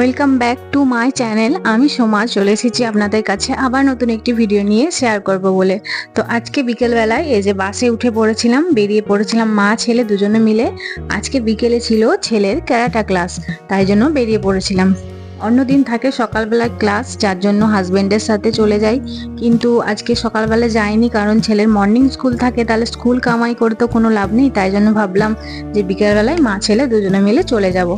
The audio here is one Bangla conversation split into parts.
Welcome back to my channel আমি সোমা, চলে এসেছি আপনাদের কাছে আবার নতুন একটি ভিডিও নিয়ে শেয়ার করব বলে। তো আজকে বিকেলবেলায় এই যে বাসে উঠে পড়েছিলাম, বেরিয়ে পড়েছিলাম মা, ছেলে দুজনে মিলে। আজকে বিকেলে ছিল ছেলের ক্যারাটা ক্লাস তাই জন্য বেরিয়ে পড়েছিলাম। অন্যদিন থাকে সকালবেলায় ক্লাস, যার জন্য হাজবেন্ডের সাথে চলে যাই। কিন্তু আজকে সকালবেলা যাইনি কারণ ছেলের মর্নিং স্কুল থাকে, তাহলে স্কুল কামাই করে তো কোনো লাভ নেই। তাই জন্য ভাবলাম যে বিকেলবেলায় মা ছেলে দুজনে মিলে চলে যাব।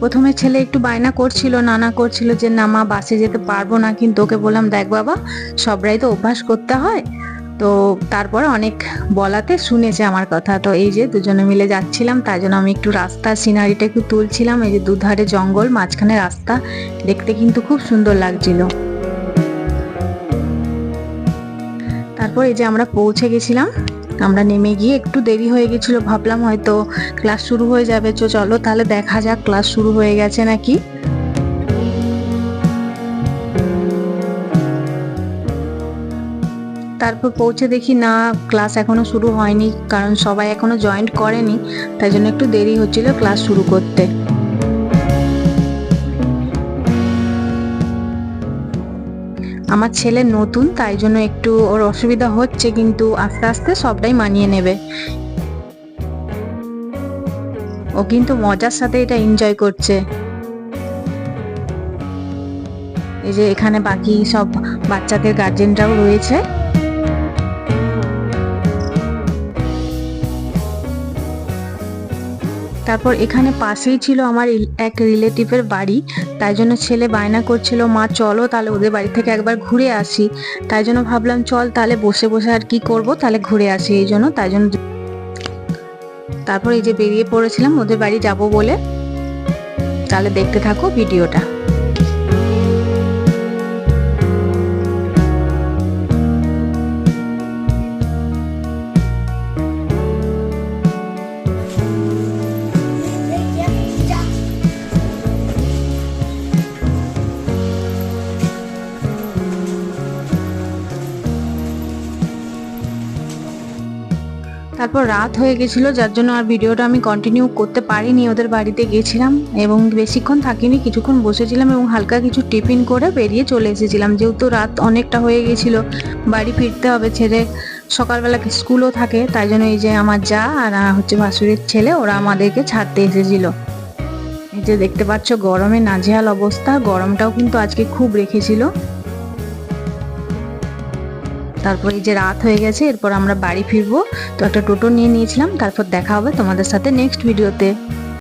প্রথমে ছেলে একটু বায়না করছিল, নানা করছিল যে, না মা, বাসে যেতে পারব না। কিন্তু ওকে বললাম, দেখ বাবা সবরাই তো অভ্যাস করতে হয়। তো তারপরে অনেক বলাতে শুনেছে আমার কথা। তো এই যে দুজনে মিলে যাচ্ছিলাম তাই জন্য আমি একটু রাস্তার সিনারিটা একটু তুলছিলাম। এই যে দুধারে জঙ্গল, মাঝখানে রাস্তা। দেখতে কিন্তু খুব সুন্দর লাগছিল। তারপর এই যে আমরা পৌঁছে গেছিলাম। আমরা নেমে গিয়ে একটু দেরি হয়ে গেছিল, ভাবলাম হয়তো ক্লাস শুরু হয়ে যাবে। চলো তাহলে দেখা যাক, ক্লাস শুরু হয়ে গেছে নাকি? তারপর পৌঁছে দেখি না ক্লাস এখনও শুরু হয়নি, কারণ সবাই এখনও জয়েন্ট করেনি, তাই জন্য একটু দেরি হচ্ছিল ক্লাস শুরু করতে। আমার ছেলে নতুন, তাই জন্য একটু ওর অসুবিধা হচ্ছে, কিন্তু আস্তে আস্তে সবটাই মানিয়ে নেবে। ও কিন্তু মজার সাথে এটা এনজয় করছে। এই যে এখানে বাকি সব বাচ্চাদের গার্জেনরাও রয়েছে। তারপর এখানে পাশেই ছিল আমার এক রিলেটিভের বাড়ি। তাই জন্য ছেলে বায়না করছিল, মা, চলো তাহলে ওদের বাড়ি থেকে একবার ঘুরে আসি। তাই জন্য ভাবলাম, চল তাহলে বসে বসে আর কি করব? তাহলে ঘুরে আসি। এই জন্য, তাই জন্য তারপর এই যে বেরিয়ে পড়েছিলাম, ওদের বাড়ি যাব বলে। তাহলে দেখতে থাকো ভিডিওটা। তারপর রাত হয়ে গেছিল, যার জন্য আর ভিডিওটা আমি কন্টিনিউ করতে পারিনি। ওদের বাড়িতে গেছিলাম এবং বেশিক্ষণ থাকিনি, কিছুক্ষণ বসেছিলাম এবং হালকা কিছু টিফিন করে বেরিয়ে চলে এসেছিলাম। যেহেতু রাত অনেকটা হয়ে গেছিল, বাড়ি ফিরতে হবে, ছেলে সকালবেলা স্কুলও থাকে, তাই জন্য এই যে আমার যা আর হচ্ছে ভাসুরের ছেলে, ওরা আমাদেরকে ছাড়তে এসেছিল। এই যে দেখতে পাচ্ছ, গরমে নাজেহাল অবস্থা, গরমটাও কিন্তু আজকে খুব রেখেছিল। তারপর এই যে রাত হয়ে গেছে, এরপর আমরা বাড়ি ফিরবো। তো একটা টোটো নিয়ে নিয়েছিলাম, তারপর দেখা হবে তোমাদের সাথে নেক্সট ভিডিওতে